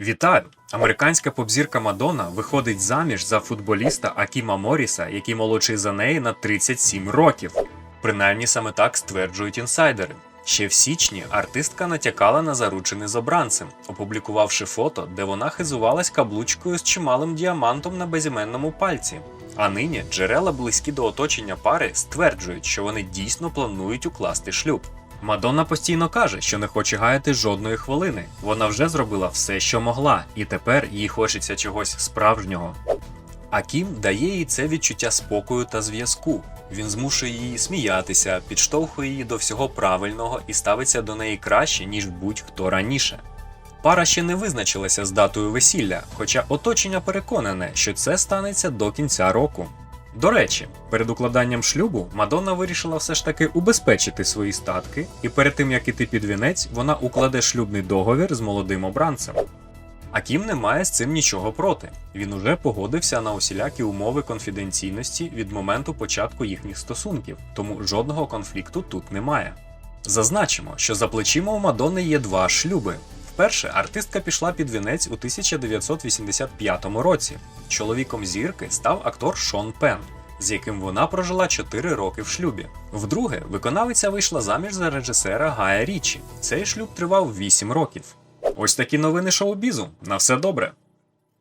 Вітаю! Американська попзірка Мадонна виходить заміж за футболіста Акіма Моріса, який молодший за неї на 37 років. Принаймні саме так стверджують інсайдери. Ще в січні артистка натякала на заручини з обранцем, опублікувавши фото, де вона хизувалась каблучкою з чималим діамантом на безіменному пальці. А нині джерела близькі до оточення пари стверджують, що вони дійсно планують укласти шлюб. Мадонна постійно каже, що не хоче гаяти жодної хвилини. Вона вже зробила все, що могла, і тепер їй хочеться чогось справжнього. А Кім дає їй це відчуття спокою та зв'язку. Він змушує її сміятися, підштовхує її до всього правильного і ставиться до неї краще, ніж будь-хто раніше. Пара ще не визначилася з датою весілля, хоча оточення переконане, що це станеться до кінця року. До речі, перед укладанням шлюбу Мадонна вирішила все ж таки убезпечити свої статки, і перед тим як іти під вінець, вона укладе шлюбний договір з молодим обранцем. А Кім не має з цим нічого проти. Він уже погодився на усілякі умови конфіденційності від моменту початку їхніх стосунків, тому жодного конфлікту тут немає. Зазначимо, що за плечима у Мадонни є два шлюби. Вперше артистка пішла під вінець у 1985 році. Чоловіком зірки став актор Шон Пен, з яким вона прожила 4 роки в шлюбі. Вдруге, виконавиця вийшла заміж за режисера Гая Річі. Цей шлюб тривав 8 років. Ось такі новини шоу-бізу. На все добре.